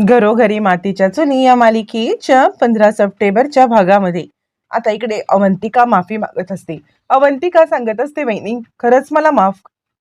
घरोघरी मातीच्या चुनी या मालिकेच्या पंधरा सप्टेंबरच्या भागामध्ये. आता इकडे अवंतिका माफी मागत असते. अवंतिका सांगत असते वहिनी खरंच मला माफ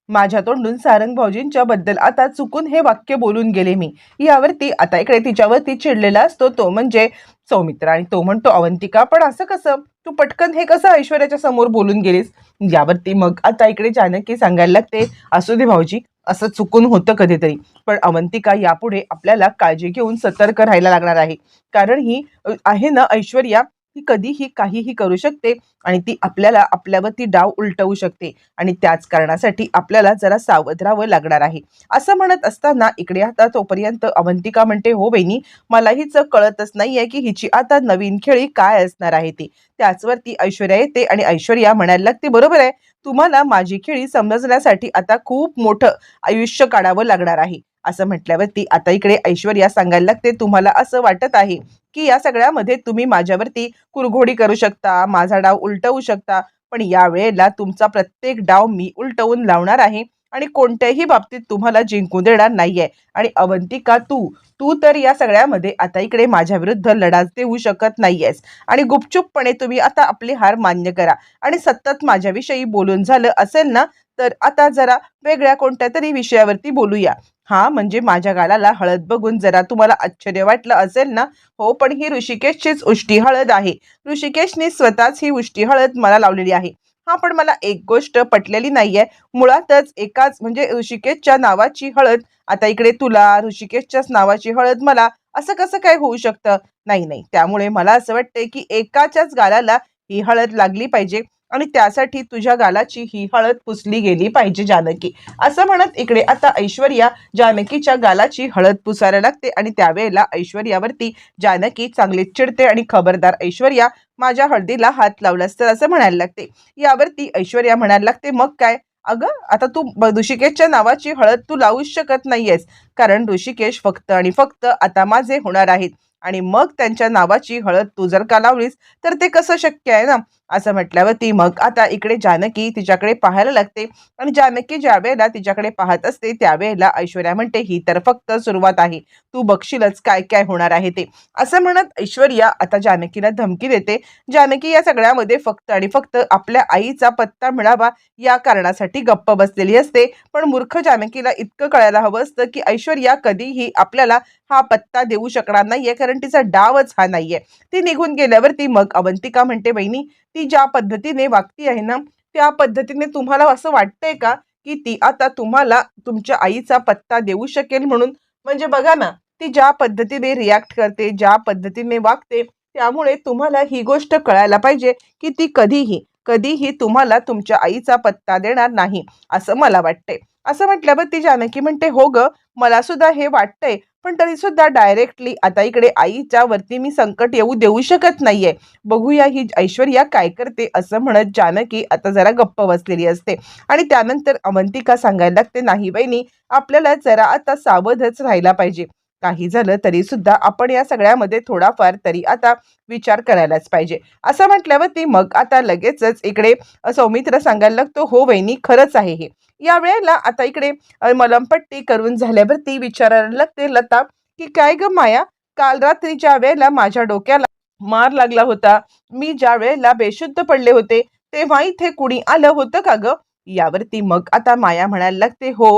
माझ्या तोंडून सारंग भाऊजींच्या बद्दल आता चुकून हे वाक्य बोलून गेले मी. यावरती आता इकडे तिच्यावरती चिडलेला असतो तो म्हणजे सौमित्र. आणि तो म्हणतो अवंतिका पण असं कसं? तू पटकन हे कसं ऐश्वर्याच्या समोर बोलून गेलीस? यावरती मग आता इकडे जानकी सांगायला लागते असू दे भाऊजी असं चुकून होतं कधीतरी. पण अवंतिका यापुढे आपल्याला काळजी घेऊन सतर्क राहायला लागणार आहे. कारण ही आहे ना ऐश्वर्या ती कधीही काहीही करू शकते आणि ती आपल्याला आपल्यावरती डाव उलटवू शकते आणि त्याच कारणासाठी आपल्याला जरा सावध राहावं लागणार आहे. असं म्हणत असताना इकडे आता तोपर्यंत अवंतिका म्हणते हो बहिणी मला हीच कळतच नाहीये की हिची आता नवीन खेळी काय असणार आहे ती. त्याचवरती ऐश्वर्या येते आणि ऐश्वर्या म्हणायला लागते बरोबर आहे तुम्हाला माझी खेळी समजण्यासाठी आता खूप मोठं आयुष्य काढावं लागणार आहे. असं म्हटल्यावरती आता इकडे ऐश्वर्या सांगायला लागते. तुम्हाला असं वाटत आहे की या सगळ्यामध्ये तुम्ही माझ्यावरती कुरघोडी करू शकता माझा डाव उलटवू शकता पण या वेळेला तुमचा प्रत्येक डाव मी उलटवून लावणार आहे आणि कोणत्याही बाबतीत तुम्हाला जिंकून देणार नाहीये. आणि अवंतिका तू तू तर या सगळ्यामध्ये आता इकडे माझ्या विरुद्ध लढा देऊ शकत नाहीयेस. आणि गुपचूपपणे तुम्ही आता आपली हार मान्य करा. आणि सतत माझ्याविषयी बोलून झालं असेल ना तर आता जरा वेगळ्या कोणत्या तरी विषयावरती बोलूया. हा म्हणजे माझ्या गालाला हळद बघून जरा तुम्हाला आश्चर्य वाटलं असेल ना? हो पण ही ऋषिकेशचीच उष्टी हळद आहे. ऋषिकेशने स्वतःच ही उष्टी हळद मला लावलेली आहे. हा पण मला एक गोष्ट पटलेली नाहीये. मुळातच एकाच म्हणजे ऋषिकेशच्या नावाची हळद आता इकडे तुला ऋषिकेशच्याच नावाची हळद मला असं कसं काय होऊ शकतं? नाही नाही. त्यामुळे मला असं वाटतंय की एकाच्याच गालाला ही हळद लागली पाहिजे. आणि त्यासाठी तुझ्या गालाची ही हळद पुसली गेली पाहिजे जानकी. असं म्हणत इकडे आता ऐश्वर्या जानकीच्या गालाची हळद पुसायला लागते आणि त्यावेळेला ऐश्वर्यावरती जानकी चांगली चिडते आणि खबरदार ऐश्वर्या माझ्या हळदीला हात लावलास तर असं म्हणायला लागते. यावरती ऐश्वर्या म्हणायला लागते मग काय? अगं आता तू ऋषिकेशच्या नावाची हळद तू लावूच शकत नाहीयेस. कारण ऋषिकेश फक्त आणि फक्त आता माझे होणार आहेत आणि मग त्यांच्या नावाची हळद तू जर का लावलीस तर ते कसं शक्य आहे ना? असं म्हटल्यावर ती मग आता इकडे जानकी तिच्याकडे पाहायला लागते. आणि जानकी ज्या वेळेला तिच्याकडे पाहत असते त्यावेळेला ऐश्वर्या म्हणते ही तर फक्त सुरुवात आहे. तू बघशीलच काय काय होणार आहे ते. असं म्हणत ऐश्वर्या आता जानकीला धमकी देते. जानकी या सगळ्यामध्ये फक्त आणि फक्त आपल्या आईचा पत्ता मिळावा या कारणासाठी गप्प बसलेली असते. पण मूर्ख जानकीला इतकं कळायला हवं असतं की ऐश्वर्या कधीही आपल्याला हा पत्ता देऊ शकणार नाहीये कारण तिचा डावच हा नाहीये. ती निघून गेल्यावर ती मग अवंतिका म्हणते बहिणी ती ज्या पद्धतीने वागती आहे ना त्या पद्धतीने तुम्हाला असं वाटतंय का की ती आता तुम्हाला तुमच्या आईचा पत्ता देऊ शकेल म्हणून? म्हणजे बघा ना ती ज्या पद्धतीने रिॲक्ट करते ज्या पद्धतीने वागते त्यामुळे तुम्हाला ही गोष्ट कळायला पाहिजे की ती कधीही कधीही तुम्हाला तुमच्या आईचा पत्ता देणार नाही असं मला वाटतंय. असं म्हटल्यावर ती जानकी म्हणते हो ग मला सुद्धा हे वाटतंय पण तरी सुद्धा डायरेक्टली आता इकडे आईच्या वरती मी संकट येऊ देऊ शकत नाहीये. बघूया ही ऐश्वर्या काय करते असं म्हणत जानकी आता जरा गप्प बसलेली असते. आणि त्यानंतर अवंतिका सांगायला लागते नाही बहिणी आपल्याला जरा आता सावधच राहायला पाहिजे. काही झालं तरी सुद्धा आपण या सगळ्यामध्ये थोडाफार तरी आता विचार करायलाच पाहिजे. असं म्हटल्यावर ती मग आता लगेचच इकडे सौमित्र सांगायला लागतो हो वहिनी खरंच आहे हे. या वेळेला आता इकडे मलमपट्टी करून झाल्यावर ती विचारायला लागते लता की काय ग माया? काल रात्रीच्या वेळेला माझ्या डोक्याला मार लागला होता मी ज्या वेळेला बेशुद्ध पडले होते तेव्हा इथे कुणी आलं होतं का ग? यावरती मग आता माया म्हणायला लागते हो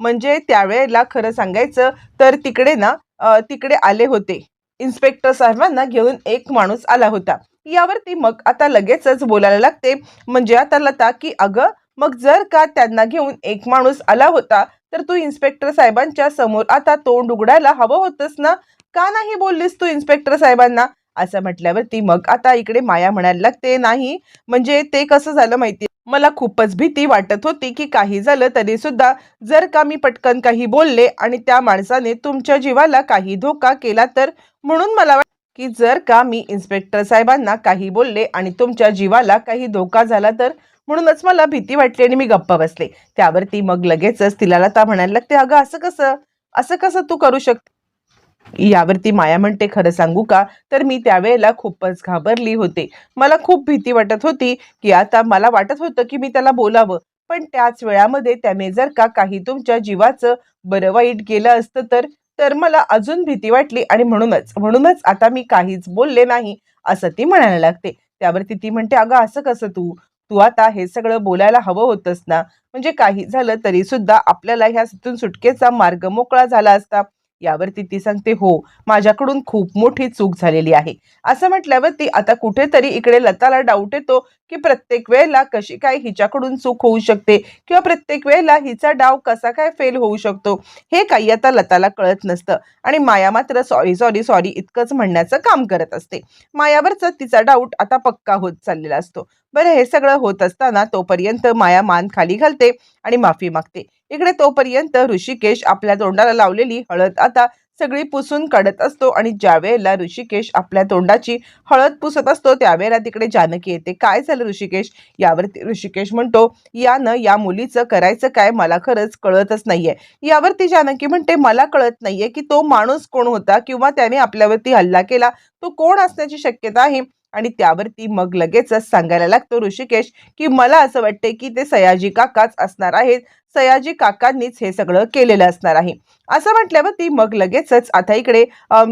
म्हणजे त्यावेळेला खरं सांगायचं तर तिकडे ना तिकडे आले होते. इन्स्पेक्टर साहेबांना घेऊन एक माणूस आला होता. यावरती मग आता लगेचच बोलायला लागते. म्हणजे आता लता की अगं मग जर का त्यांना घेऊन एक माणूस आला होता तर तू इन्स्पेक्टर साहेबांच्या समोर आता तोंड उघडायला हवं होतंस ना? का नाही बोललीस तू इन्स्पेक्टर साहेबांना? असं म्हटल्यावर ती मग आता इकडे माया म्हणायला लागते नाही. म्हणजे ते कसं झालं माहिती मला खूपच भीती वाटत होती की काही झालं तरी सुद्धा जर का मी पटकन काही बोलले आणि त्या माणसाने तुमच्या जीवाला काही धोका केला तर? म्हणून मला वाट की जर का मी इन्स्पेक्टर साहेबांना काही बोलले आणि तुमच्या जीवाला काही धोका झाला तर? म्हणूनच मला भीती वाटली आणि मी गप्प बसले. त्यावरती मग लगेचच तिला आता म्हणायला लागते अगं असं कसं? असं कसं तू करू शकते? यावरती माया म्हणते खरं सांगू का? तर मी त्यावेळेला खूपच घाबरली होते. मला खूप भीती वाटत होती की आता मला वाटत होतं की मी त्याला बोलावं. पण त्याच वेळामध्ये त्याने जर का काही तुमच्या जीवाचं बरं वाईट गेलं असतं तर तर मला अजून भीती वाटली आणि म्हणूनच म्हणूनच आता मी काहीच बोलले नाही असं ती म्हणायला लागते. त्यावरती ती म्हणते अगं असं कसं तू? तू आता हे सगळं बोलायला हवं होतंस ना? म्हणजे काही झालं तरी सुद्धा आपल्याला ह्या सुटकेचा मार्ग मोकळा झाला असता. यावरती ती सांगते हो माझ्याकडून खूप मोठी चूक झालेली आहे. असं म्हटल्यावर ती आता कुठेतरी इकडे लताला डाऊट येतो की प्रत्येक वेळेला कशी काय हिच्याकडून चूक होऊ शकते किंवा प्रत्येक वेळेला हिचा डाव कसा काय फेल होऊ शकतो हे काही आता लताला कळत नसतं. आणि माया मात्र सॉरी सॉरी सॉरी इतकंच म्हणण्याचं काम करत असते. मायावरचा तिचा डाऊट आता पक्का होत चाललेला असतो. बरं हे सगळं होत असताना तोपर्यंत माया मान खाली घालते आणि माफी मागते. इकडे तोपर्यंत ऋषिकेश आपल्या तोंडाला लावलेली हळद आता सगळी पुसून काढत असतो आणि ज्या वेळेला ऋषिकेश आपल्या तोंडाची हळद पुसत असतो त्यावेळेला तिकडे जानकी येते. काय झालं ऋषिकेश? यावरती ऋषिकेश म्हणतो यानं या मुलीचं करायचं काय मला खरंच कळतच नाहीये. यावरती जानकी म्हणते मला कळत नाहीये की तो माणूस कोण होता किंवा त्याने आपल्यावरती हल्ला केला. तो कोण असण्याची शक्यता आहे? आणि त्यावरती मग लगेचच सांगायला लागतो ऋषिकेश की मला असं वाटते की ते सयाजी काकाच असणार आहेत. सयाजी काकांनीच हे सगळं केलेलं असणार आहे. असं म्हटल्यावरती मग लगेचच आता इकडे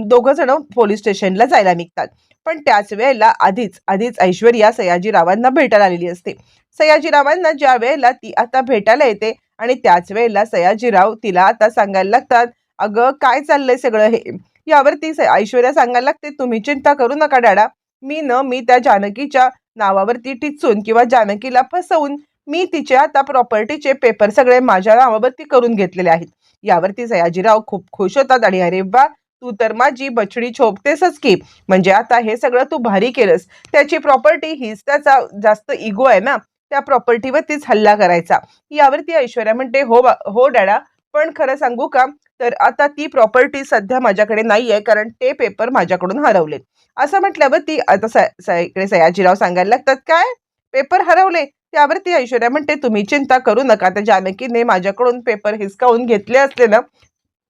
दोघं जण पोलीस स्टेशनला जायला निघतात. पण त्याच वेळेला आधीच आधीच ऐश्वर्या सयाजीरावांना भेटायला आलेली असते. सयाजीरावांना ज्या वेळेला ती आता भेटायला येते आणि त्याच वेळेला सयाजीराव तिला आता सांगायला लागतात अगं काय चाललंय सगळं हे? यावरती स- ऐश्वर्या सांगायला लागते तुम्ही चिंता करू नका डॅडा. मी न मी त्या जानकीच्या नावावरती टिचून किंवा जानकीला फसवून मी तिचे आता प्रॉपर्टीचे पेपर सगळे माझ्या नावावरती करून घेतलेले आहेत. यावरती सयाजीराव खूप खुश होतात आणि अरे वा तू तर माझी बछडी छोपतेसच की. म्हणजे आता हे सगळं तू भारी केलंस. त्याची प्रॉपर्टी हीच त्याचा जास्त इगो आहे ना त्या प्रॉपर्टीवरतीच हल्ला करायचा. यावरती ऐश्वर्या म्हणते हो हो डॅडा पण खरं सांगू का? तर आता ती प्रॉपर्टी सध्या माझ्याकडे नाही आहे कारण ते पेपर माझ्याकडून हरवलेत. असं म्हटल्यावर ती आता स स- इकडे सयाजीराव सांगायला लागतात काय? पेपर हरवले. त्यावरती ऐश्वर्या म्हणते तुम्ही चिंता करू नका. त्या जानकीने माझ्याकडून पेपर हिसकावून घेतले असले ना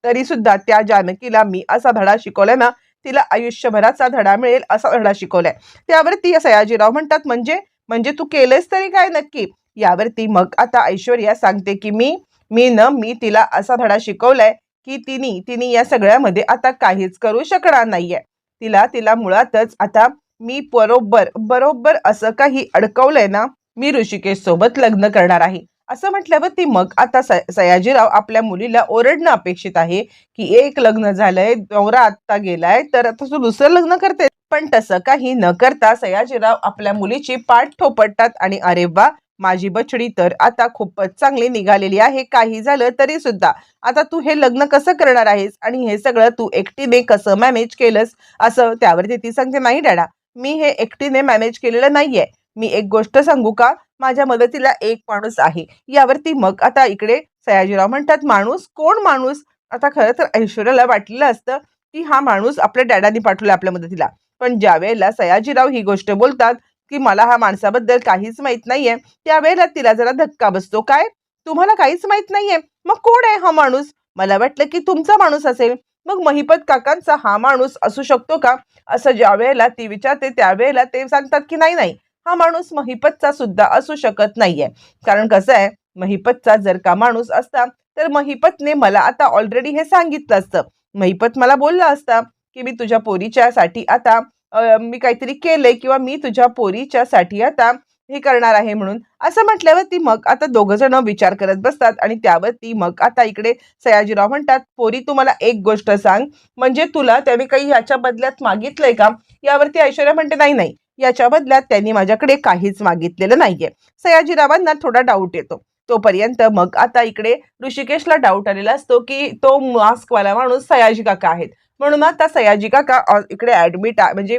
तरी सुद्धा त्या जानकीला मी असा धडा शिकवलाय ना तिला आयुष्यभराचा धडा मिळेल असा धडा शिकवलाय. त्यावरती सयाजीराव म्हणतात म्हणजे? म्हणजे तू केलंस तरी काय नक्की? यावरती मग आता ऐश्वर्या सांगते की मी मी न मी तिला असा धडा शिकवलाय की तिने तिने या सगळ्यामध्ये आता काहीच करू शकणार नाहीये. तिला तिला मुळातच आता मी बरोबर बरोबर असं काही अडकवलंय ना मी ऋषिकेश सोबत लग्न करणार आहे. असं म्हटल्यावर ती मग आता स- सयाजीराव आपल्या मुलीला ओरडणं अपेक्षित आहे की एक लग्न झालंय नवरा आत्ता गेलाय तर आता तू दुसरं लग्न करते. पण तसं काही न करता सयाजीराव आपल्या मुलीची पाठ ठोपटतात आणि अरे वा माझी बछडी तर आता खूपच चांगली निघालेली आहे. काही झालं तरी सुद्धा. आता तू हे लग्न कसं करणार आहेस? आणि हे सगळं तू एकटीने कसं मॅनेज केलंस? असं त्यावरती ती सांगते नाही डॅडा मी हे एकटीने मॅनेज केलेलं नाहीये. मी एक गोष्ट सांगू का? माझ्या मदतीला एक माणूस आहे. यावरती मग आता इकडे सयाजीराव म्हणतात माणूस? कोण माणूस? आता खरं तर ऐश्वर्याला वाटलेलं असतं की हा माणूस आपल्या डॅडानी पाठवला आपल्या मदतीला. पण ज्या वेळेला सयाजीराव ही गोष्ट बोलतात की मला हा माणसाबद्दल काहीच माहीत नाहीये. त्यावेळेला तिला जरा धक्का बसतो. काय? तुम्हाला काहीच माहीत नाहीये. मग कोण आहे हा माणूस? मला वाटलं की तुमचा माणूस असेल. मग महिपत काकांचा हा माणूस असू शकतो का? असं ज्या वेळेला ती विचारते त्यावेळेला ते सांगतात की नाही नाही. हा माणूस महिपतचा सुद्धा असू शकत नाहीये. कारण कसं आहे महिपतचा जर का माणूस असता तर महिपतने मला आता ऑलरेडी हे सांगितलं असतं. महिपत मला बोलला असता की मी तुझ्या पोरीच्यासाठी आता मी काहीतरी केलंय किंवा मी तुझ्या पोरीच्या साठी आता हे करणार आहे म्हणून. असं म्हटल्यावर ती मग आता दोघं जण विचार करत बसतात आणि त्यावर ती मग आता इकडे सयाजीराव म्हणतात पोरी तू मला एक गोष्ट सांग. म्हणजे तुला त्याने काही याच्या बदल्यात मागितलंय का? यावरती ऐश्वर्या म्हणते नाही नाही. याच्या बदल्यात त्यांनी माझ्याकडे काहीच मागितलेलं नाहीये. सयाजीरावांना थोडा डाऊट येतो. तोपर्यंत मग आता इकडे ऋषिकेशला डाऊट आलेला असतो की तो मास्कवाला माणूस सयाजी काका आहेत. म्हणून आता सयाजी काका इकडे ऍडमिट म्हणजे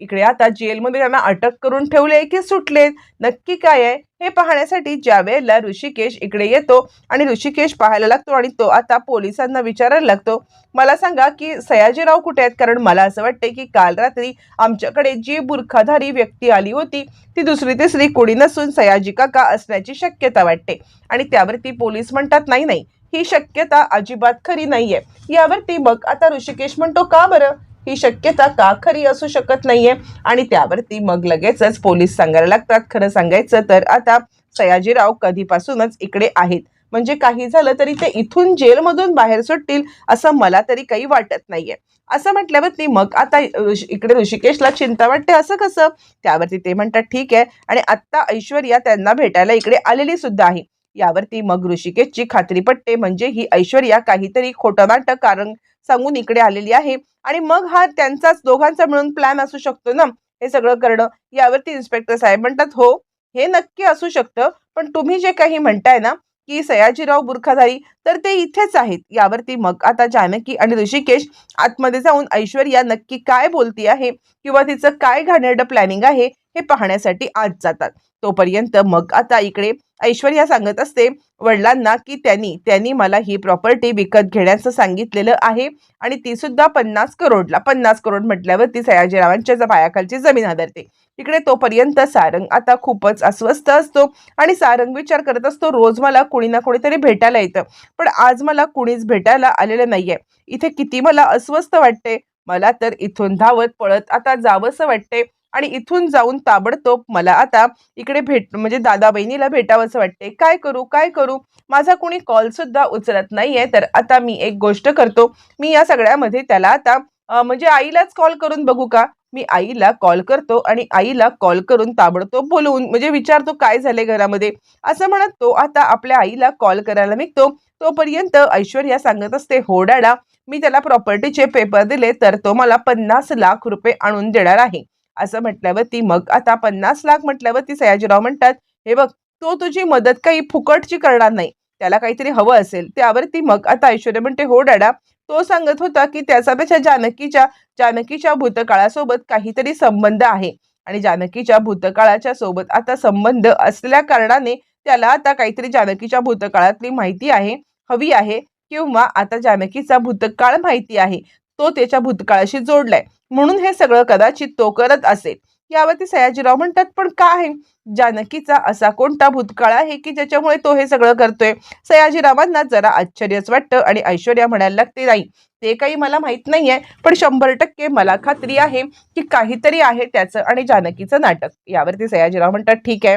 इकडे आता जेलमध्ये त्यांना अटक करून ठेवले की सुटले नक्की काय आहे? हे पाहण्यासाठी ज्या वेळेला ऋषिकेश इकडे येतो आणि ऋषिकेश पाहायला लागतो आणि तो आता पोलिसांना विचारायला लागतो मला सांगा की सयाजीराव कुठे आहेत? कारण मला असं वाटते की काल रात्री आमच्याकडे जी बुरखाधारी व्यक्ती आली होती ती दुसरी तिसरी कोणी नसून सयाजी काका असण्याची शक्यता वाटते. आणि त्यावरती पोलीस म्हणतात नाही नाही ही शक्यता अजिबात खरी नाहीये. यावरती मग आता ऋषिकेश म्हणतो का बरं? ही शक्यता का खरी असू शकत नाहीये? आणि त्यावरती मग लगेचच पोलीस सांगायला लागतात. खरं सांगायचं तर आता सयाजीराव कधीपासूनच इकडे आहेत. म्हणजे काही झालं तरी ते इथून जेलमधून बाहेर सुटतील असं मला तरी काही वाटत नाहीये. असं म्हटल्यावरती मग आता इकडे ऋषिकेशला चिंता वाटते असं कसं? त्यावरती ते म्हणतात ठीक आहे. आणि आत्ता ऐश्वर्या त्यांना भेटायला इकडे आलेली सुद्धा आहे. यावरती मग ऋषिकेशची खात्री पटते म्हणजे ही ऐश्वर्या काहीतरी खोटं नाटक कारण सांगून इकडे आलेली आहे. आणि मग हा त्यांचाच दोघांचा मिळून प्लॅन असू शकतो ना? हे सगळं करणं यावरती इन्स्पेक्टर साहेब म्हणतात हो हे नक्की असू शकतं. पण तुम्ही जे काही म्हणताय ना की सयाजीराव बुरखाधारी तर ते इथेच आहेत. यावरती मग आता जानकी आणि ऋषिकेश आतमध्ये जाऊन ऐश्वर्या नक्की काय बोलती आहे किंवा तिचं काय घाणेरडं प्लॅनिंग आहे हे पाहण्यासाठी आज जातात. तोपर्यंत मग आता इकडे ऐश्वर्या सांगत असते वडिलांना की त्यांनी त्यांनी मला ही प्रॉपर्टी विकत घेण्याचं सांगितलेलं आहे आणि ती सुद्धा पन्नास करोडला पन्नास करोड म्हटल्यावर ती सयाजीरावांच्या पायाखालची जमीन आदरते. तिकडे तोपर्यंत सारंग आता खूपच अस्वस्थ असतो आणि सारंग विचार करत असतो रोज मला कुणी ना कुणीतरी भेटायला येतं पण आज मला कुणीच भेटायला आलेलं नाहीये. इथे किती मला अस्वस्थ वाटते? मला तर इथून धावत पळत आता जावंसं वाटते. आणि इथून जाऊन ताबडतोब मला आता इकडे भेट म्हणजे दादा बहिणीला भेटावंसं वाटते काय करू काय करू? माझा कोणी कॉल सुद्धा उचलत नाहीये तर आता मी एक गोष्ट करतो. मी या सगळ्यामध्ये त्याला आता म्हणजे आईलाच कॉल करून बघू का? मी आईला कॉल करतो आणि आईला कॉल करून ताबडतोब बोलवून म्हणजे विचारतो काय झाले घरामध्ये? असं म्हणत तो आता आपल्या आईला कॉल करायला निघतो. तोपर्यंत ऐश्वर्या सांगत असते हो डाडा मी त्याला प्रॉपर्टीचे पेपर दिले तर तो मला पन्नास लाख रुपये आणून देणार आहे. असं म्हटल्यावर ती मग आता पन्नास लाख म्हटल्यावर ती सयाजीराव म्हणतात हे बघ तो तुझी मदत काही फुकटची करणार नाही. त्याला काहीतरी हवं असेल. त्यावरती मग आता ऐश्वर्या म्हणते हो डॅडा. तो सांगत होता की त्याचा जानकीच्या जानकीच्या भूतकाळासोबत काहीतरी संबंध आहे. आणि जानकीच्या भूतकाळाच्या सोबत आता संबंध असल्या कारणाने त्याला आता काहीतरी जानकीच्या भूतकाळातली माहिती आहे हवी आहे किंवा आता जानकीचा भूतकाळ माहिती आहे. तो त्याच्या भूतकाळाशी जोडलाय. म्हणून हे सगळं कदाचित तो करत असेल. यावरती सयाजीराव म्हणतात पण काय जानकीचा असा कोणता भूतकाळ आहे की ज्याच्यामुळे तो हे सगळं करतोय? सयाजीरावांना जरा आश्चर्यच वाटतं आणि ऐश्वर्या म्हणायला लागते नाही ते काही मला माहीत नाहीये पण शंभर टक्के मला खात्री आहे की काहीतरी आहे त्याचं आणि जानकीचं नाटक. यावरती सयाजीराव म्हणतात ठीक आहे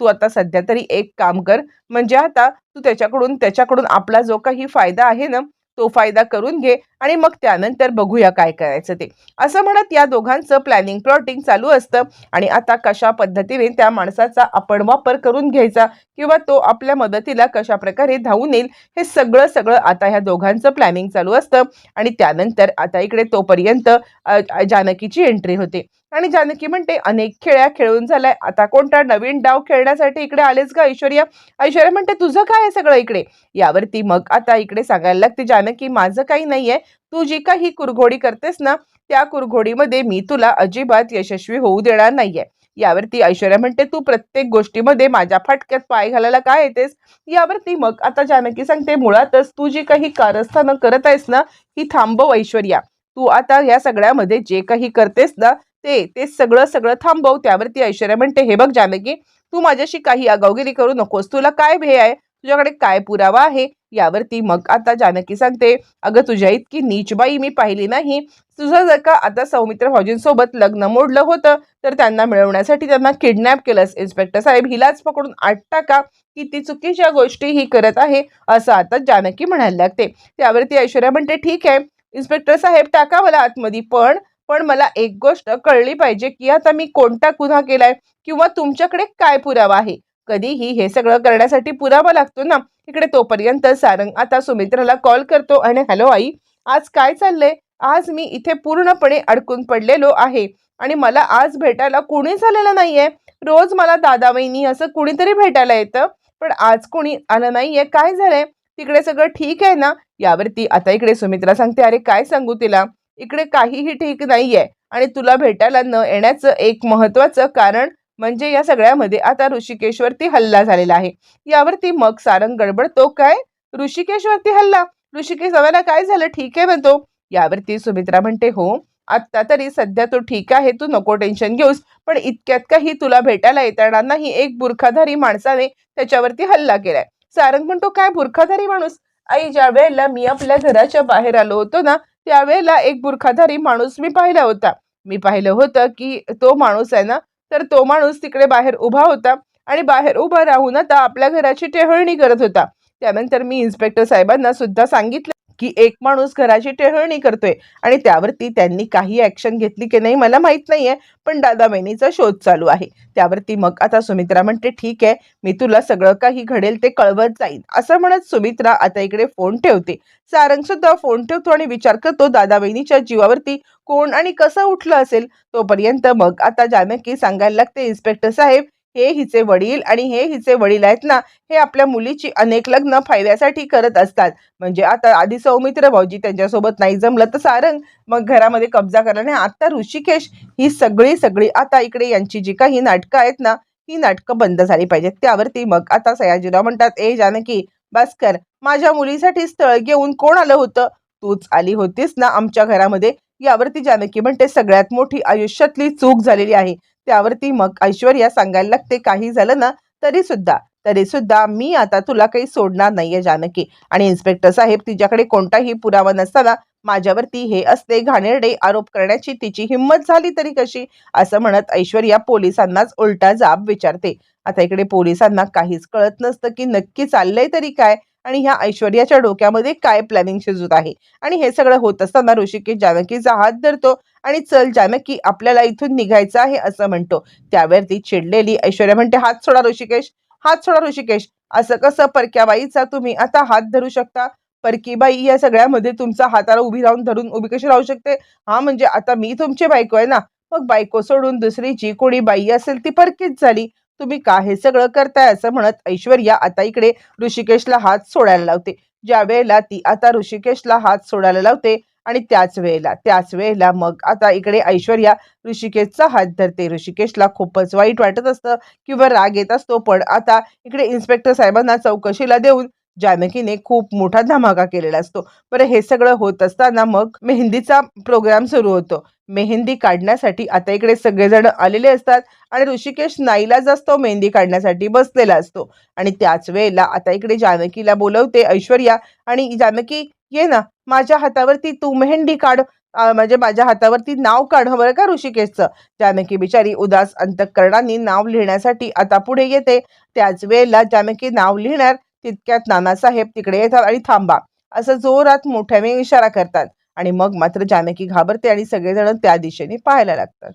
तू आता सध्या तरी एक काम कर. म्हणजे आता तू त्याच्याकडून त्याच्याकडून आपला जो काही फायदा आहे ना तो फायदा करून घे आणि मग त्यानंतर बघूया काय करायचं ते. असं म्हणत या दोघांचं प्लॅनिंग प्लॉटिंग चालू असतं आणि आता कशा पद्धतीने त्या माणसाचा आपण वापर करून घ्यायचा किंवा तो आपल्या मदतीला कशा प्रकारे धावून येईल हे सगळं सगळं आता ह्या दोघांचं प्लॅनिंग चालू असतं आणि त्यानंतर आता इकडे तोपर्यंत अ, जानकीची एंट्री होते. आणि जानकी म्हणते अनेक खेळ्या खेळून झालाय. आता कोणता नवीन डाव खेळण्यासाठी इकडे आलेच का ऐश्वर्या? ऐश्वर्या म्हणते तुझं काय आहे सगळं इकडे? यावरती मग आता इकडे सांगायला लागते जानकी माझं काही नाहीये. तू जी काही कुरघोडी करतेस ना त्या कुरघोडीमध्ये मी तुला अजिबात यशस्वी होऊ देणार नाहीये. यावरती ऐश्वर्या म्हणते तू प्रत्येक गोष्टीमध्ये माझ्या फाटक्यात पाय घालायला काय येतेस? यावरती मग आता जानकी सांगते मुळातच तू जी काही कारस्थानं करत आहेस ना ही थांबव ऐश्वर्या. तू आता या सगळ्यामध्ये जे काही करतेस ना ते ते सगळं सगळं थांबव त्यावरती ऐश्वर्या म्हणते हे बघ जानकी तू माझ्याशी काही आगावगिरी करू नकोस. तुला काय भे आहे? तुझ्याकडे काय पुरावा आहे? यावरती मग आता जानकी सांगते अगं तुझ्या इतकी नीचबाई मी पाहिली नाही. तुझं जर का आता सौमित्र भाऊजींसोबत लग्न मोडलं होतं तर त्यांना मिळवण्यासाठी त्यांना किडनॅप केलंस. इन्स्पेक्टर साहेब हिलाच पकडून आठ टाका किती चुकीच्या गोष्टी ही करत आहे असं आता जानकी म्हणायला लागते. त्यावरती ऐश्वर्या म्हणते ठीक आहे. इन्स्पेक्टर साहेब टाका मला आतमध्ये पण पण मला एक गोष्ट कळली पाहिजे की आता मी कोणता गुन्हा केलाय किंवा तुमच्याकडे काय पुरावा आहे? कधीही हे सगळं करण्यासाठी पुरावा लागतो ना. इकडे तोपर्यंत सारंग आता सुमित्राला कॉल करतो आणि हॅलो आई आज काय चाललंय? आज मी इथे पूर्णपणे अडकून पडलेलो आहे आणि मला आज भेटायला कुणीच आलेलं नाहीये. रोज मला दादा वहिनी असं कुणीतरी भेटायला येतं पण आज कुणी आलं नाहीये. काय झालंय? तिकडे सगळं ठीक आहे ना? यावरती आता इकडे सुमित्रा सांगते अरे काय सांगू तिला? इकडे काहीही ठीक नाहीये आणि तुला भेटायला न येण्याचं एक महत्वाचं कारण म्हणजे या सगळ्यामध्ये आता ऋषिकेशवरती हल्ला झालेला आहे. यावरती मग सारंग गडबडतो काय? ऋषिकेशवरती हल्ला? ऋषिकेश हवाला काय झालं? ठीक आहे म्हणतो. यावरती सुमित्रा म्हणते हो आत्ता तरी सध्या तो ठीक आहे तू नको टेन्शन घेऊस पण इतक्यात काही तुला भेटायला येताना नाही एक बुरखाधारी माणसाने त्याच्यावरती हल्ला केलाय. सारंग म्हणतो काय बुरखाधारी माणूस? आई ज्या वेळेला मी आपल्या घराच्या बाहेर आलो होतो ना त्यावेळेला एक बुरखाधारी माणूस मी पाहिला होता. मी पाहिलं होतं की तो माणूस आहे ना तर तो माणूस तिकडे बाहेर उभा होता आणि बाहेर उभा राहून आता आपल्या घराची टेहळणी करत होता. त्यानंतर मी इन्स्पेक्टर साहेबांना सुद्धा सांगितलं की एक माणूस घराची टेहळणी करतोय. आणि त्यावरती त्यांनी काही ॲक्शन घेतली की नाही मला माहीत नाहीये पण दादा बहिणीचा शोध चालू आहे. त्यावरती मग आता सुमित्रा म्हणते ठीक आहे मी तुला सगळं काही घडेल ते कळवत जाईन. असं म्हणत सुमित्रा आता इकडे फोन ठेवते. सारंग सुद्धा फोन ठेवतो आणि विचार करतो दादा बहिणीच्या जीवावरती कोण आणि कसं उठलं असेल. तोपर्यंत मग आता जानकी सांगायला लागते इन्स्पेक्टर साहेब हे हिचे वडील आणि हे हिचे वडील आहेत ना हे आपल्या मुलीची अनेक लग्न फायद्यासाठी करत असतात. म्हणजे आता आधी सौमित्र भाऊजी त्यांच्यासोबत नाही जमलं तर सारंग मग घरामध्ये कब्जा करणार आता ऋषिकेश ही सगळी सगळी आता इकडे यांची जी काही नाटकं आहेत ना ही नाटकं बंद झाली पाहिजेत. त्यावरती मग आता सयाजीराव म्हणतात ए जानकी भास्कर माझ्या मुलीसाठी स्थळ घेऊन कोण आलं होतं? तूच आली होतीस ना आमच्या घरामध्ये. यावरती जानकी म्हणते सगळ्यात मोठी आयुष्यातली चूक झालेली आहे. त्यावरती मग ऐश्वर्या सांगायला लागते काही झालं ना तरी सुद्धा तरी सुद्धा मी आता तुला काही सोडणार नाहीये जानकी. आणि इन्स्पेक्टर साहेब तिच्याकडे कोणताही पुरावा नसताना माझ्यावरती हे असते घाणेरडे आरोप करण्याची तिची हिंमत झाली तरी कशी? असं म्हणत ऐश्वर्या पोलिसांनाच उलटा जाब विचारते. आता इकडे पोलिसांना काहीच कळत नसतं की नक्की चाललंय तरी काय? आणि ह्या ऐश्वर्याच्या डोक्यामध्ये काय प्लॅनिंग शिजत आहे? आणि हे सगळं होत असताना ऋषिकेश जानकीचा हात धरतो आणि चल जानकी आपल्याला इथून निघायचं आहे असं म्हणतो. त्यावरती चिडलेली ऐश्वर्या म्हणते हात सोडा ऋषिकेश हात सोडा ऋषिकेश. असं कसं परक्याबाईचा तुम्ही आता हात धरू शकता? परकीबाई या सगळ्यामध्ये तुमचा हाताला उभी राहून धरून उभी कशी राहू शकते? हा म्हणजे आता मी तुमची बायको आहे ना. मग बायको सोडून दुसरी जी कोणी बाई असेल ती परकीच झाली. तुम्ही का हे सगळं करताय असं म्हणत ऐश्वर्या आता इकडे ऋषिकेशला हात सोडायला लावते. ज्या वेळेला ती आता ऋषिकेशला हात सोडायला लावते आणि त्याच वेळेला त्याच वेळेला मग आता इकडे ऐश्वर्या ऋषिकेशचा हात धरते. ऋषिकेशला खूपच वाईट वाटत असतं किंवा राग येत असतो पण आता इकडे इन्स्पेक्टर साहेबांना चौकशीला देऊन जानकीने खूप मोठा धमाका केलेला असतो. बरं हे सगळं होत असताना मग मेहंदीचा प्रोग्राम सुरू होतो. मेहंदी काढण्यासाठी आता इकडे सगळेजण आलेले असतात आणि ऋषिकेश नाईलाज असतो मेहंदी काढण्यासाठी बसलेला असतो. आणि त्याच वेळेला आता इकडे जानकीला बोलवते ऐश्वर्या आणि जानकी ये ना माझ्या हातावरती तू मेहंदी काढ. म्हणजे माझ्या हातावरती नाव काढ बरं का ऋषिकेशचं. जानकी बिचारी उदास अंतकरणाने नाव लिहिण्यासाठी आता पुढे येते. त्याच वेळेला जानकी नाव लिहिणार तितक्यात नानासाहेब तिकडे येतात आणि थांबा. असं जोरात मोठ्याने इशारा करतात. आणि मग मात्र जानकी घाबरते आणि सगळेजण त्या दिशेने पाहायला लागतात.